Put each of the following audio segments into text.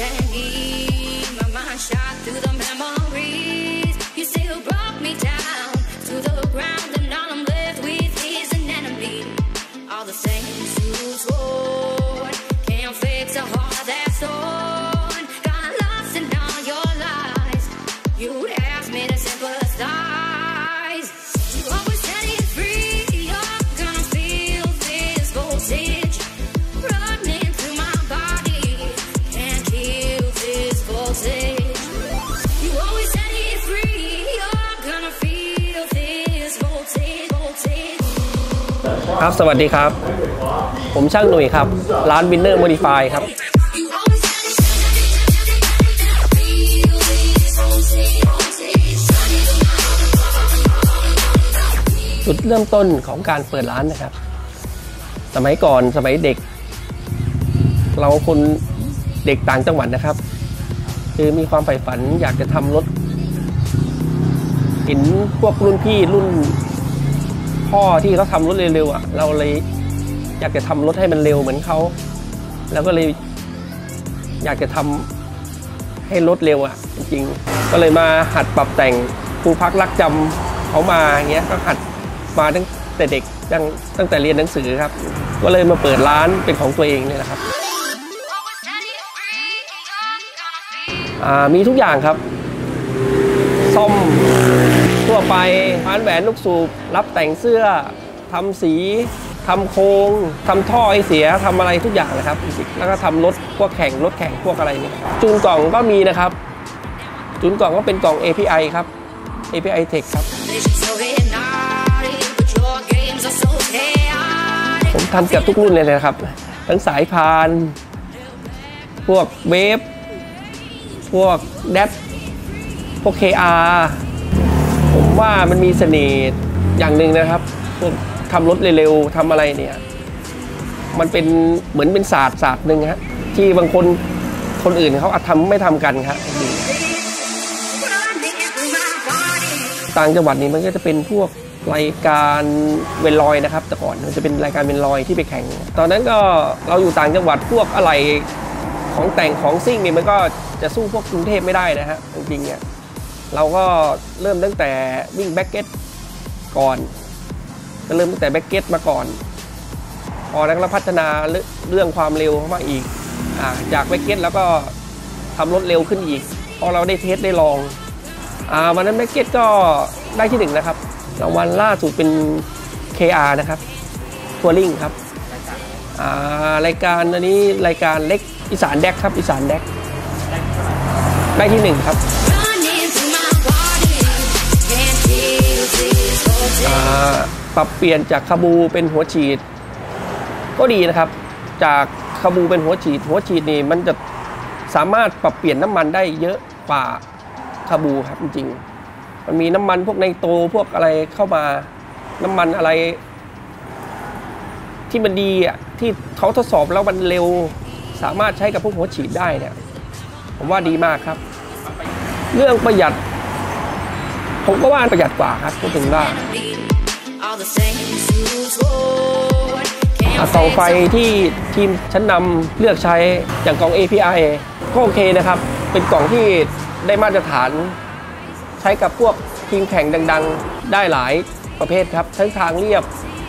change. ครับ สวัสดีครับ ผมช่างหนุ่ยครับ ร้านวินเนอร์โมดิฟายครับจุดเริ่มต้นของการเปิดร้านนะครับ สมัยก่อนสมัยเด็ก เราคนเด็กต่างจังหวัดนะครับ คือมีความใฝ่ฝันอยากจะทำรถเห็นพวกรุ่นพี่รุ่น พ่อที่เขาทำรถเร็วๆอะเราเลยอยากจะทำรถให้มันเร็วเหมือนเขาแล้วก็เลยอยากจะทำให้รถเร็วอะจริงๆก็เลยมาหัดปรับแต่งครูพักรักจำเขามาอย่างเงี้ยก็หัดมาตั้งแต่เด็กตั้งตั้งแต่เรียนหนังสือครับ ก็เลยมาเปิดร้านเป็นของตัวเองเนี่ยนะครับอ่ามีทุกอย่างครับ ซ่อม ทั่วไปร้านแหวนลูกสูบรับแต่งเสื้อทำสีทำโครงทำท่อไอเสียทำอะไรทุกอย่างเลยครับ แล้วก็ทำรถพวกแข่งรถแข่งพวกอะไรเนี่ยจูนกล่องก็มีนะครับ จูนกล่องก็เป็นกล่อง API ครับ API Tech ครับ ผมทำเกือบทุกรุ่นเลยนะครับ ทั้งสายพาน พวกเวฟ พวกแดปพวก KR ผมว่ามันมีเสน่ห์อย่างหนึ่งนะครับพวกทำรถเร็วๆทำอะไรเนี่ย มันเป็นเหมือนเป็นศาสตร์ศาสตร์หนึ่งฮะที่บางคนคนอื่นเขาอาจทำไม่ทำกันครับต่างจังหวัดนี้มันก็จะเป็นพวกรายการเวนลอยนะครับ แต่ก่อนมันจะเป็นรายการเวนลอยที่ไปแข่ง ตอนนั้นก็เราอยู่ต่างจังหวัดพวกอะไรของแต่งของซิ่งเนี่ยมันก็จะสู้พวกกรุงเทพไม่ได้นะฮะจริงๆเนี่ย เราก็เริ่มตั้งแต่วิ่งแบ็กเก็ตก่อน ก็เริ่มตั้งแต่แบ็กเก็ตมาก่อน พอแล้วก็พัฒนาเรื่องความเร็วเข้ามาอีกอาจากแบ็กเก็ตแล้วก็ทำรถเร็วขึ้นอีก พอเราได้เทสได้ลองอวันนั้นแบ็กเก็ตก็ได้ที่หนึ่งนะครับรางวัลล่าสุดเป็น KR นะครับทัวริงครับรายการอันนี้รายการเล็กอีสานแดกครับอีสานแดกได้ที่หนึ่งครับ ปรับเปลี่ยนจากคาบูเป็นหัวฉีด ก็ดีนะครับ จากคาบูเป็นหัวฉีด หัวฉีดนี่มันจะสามารถปรับเปลี่ยนน้ำมันได้เยอะกว่าคาบูครับจริงๆมันมีน้ำมันพวกไนโตพวกอะไรเข้ามาน้ำมันอะไร ที่มันดีอะที่เขาทดสอบแล้วมันเร็ว สามารถใช้กับพวกหัวฉีดได้เนี่ยผมว่าดีมากครับ เรื่องประหยัด ผมก็ว่าประหยัดกว่าครับพูดถึงว่า All the same suits worn. อะ Can't กล่องไฟ fix ที่ทีมชั้นนำเลือกใช้อย่างกล่อง API ก็โอเคนะครับ เป็นกล่องที่ได้มาตรฐาน ใช้กับพวกทีมแข่งดังๆ ได้หลายประเภทครับ ทั้งทางเรียบ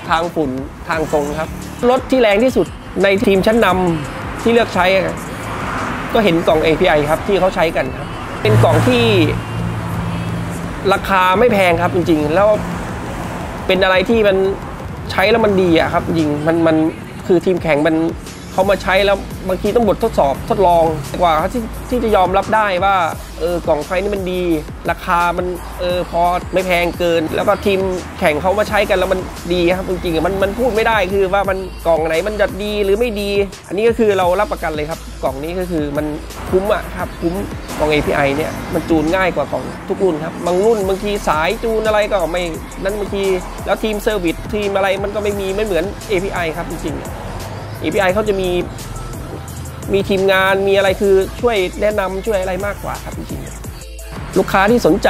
ทางฝุ่นทางตรงครับ รถที่แรงที่สุดในทีมชั้นนำที่เลือกใช้ ก็เห็นกล่อง API ครับที่เขาใช้กันครับ เป็นกล่องที่ราคาไม่แพงครับจริงๆ แล้ว เป็นอะไรที่มันใช้แล้วมันดีอะครับยิงมันมันคือทีมแข่งมัน เขามาใช้แล้วบางทีต้องบททดสอบทดลองกว่าที่ที่จะยอมรับได้ว่าเออกล่องไฟนี่มันดี ราคามันเออพอไม่แพงเกิน แล้วก็ทีมแข่งเขามาใช้กันแล้วมันดีครับจริงๆมันมันพูดไม่ได้คือว่ามันกล่องไหนมันจะดีหรือไม่ดี อันนี้ก็คือเรารับประกันเลยครับ กล่องนี้ก็คือมันคุ้มอะครับคุ้มกล่อง API เนี่ยมันจูนง่ายกว่ากล่องทุกรุ่นครับบางรุ่นบางทีสายจูนอะไรก็ไม่นั่นบางทีแล้วทีมเซอร์วิสทีมอะไรมันก็ไม่มีไม่เหมือน API ครับจริงๆ API เขาจะมีมีทีมงานมีอะไรคือช่วยแนะนำช่วยอะไรมากกว่าครับจริงๆลูกค้าที่สนใจ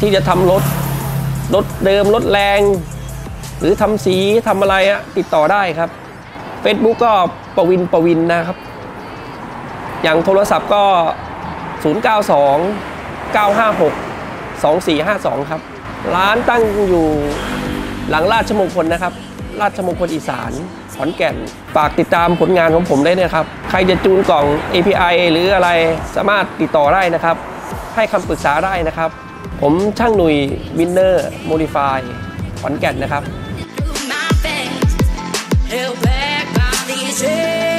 ที่จะทำรถรถเดิมรถแรง หรือทำสีทำอะไรอะติดต่อได้ครับ Facebook ก็ประวินประวินนะครับ อย่างโทรศัพท์ก็ 092 956 2452 ครับ ร้านตั้งอยู่หลังราชมงคลนะครับ ราชมงคลอีสาน ขอนแก่น ฝากติดตามผลงานของผมได้นะครับ ใครจะจูนกล่อง API หรืออะไรสามารถติดต่อได้นะครับ ให้คำปรึกษาได้นะครับ ผมช่างหนุ่ยวินเนอร์โมดิฟายขอนแก่นนะครับ Real back by these.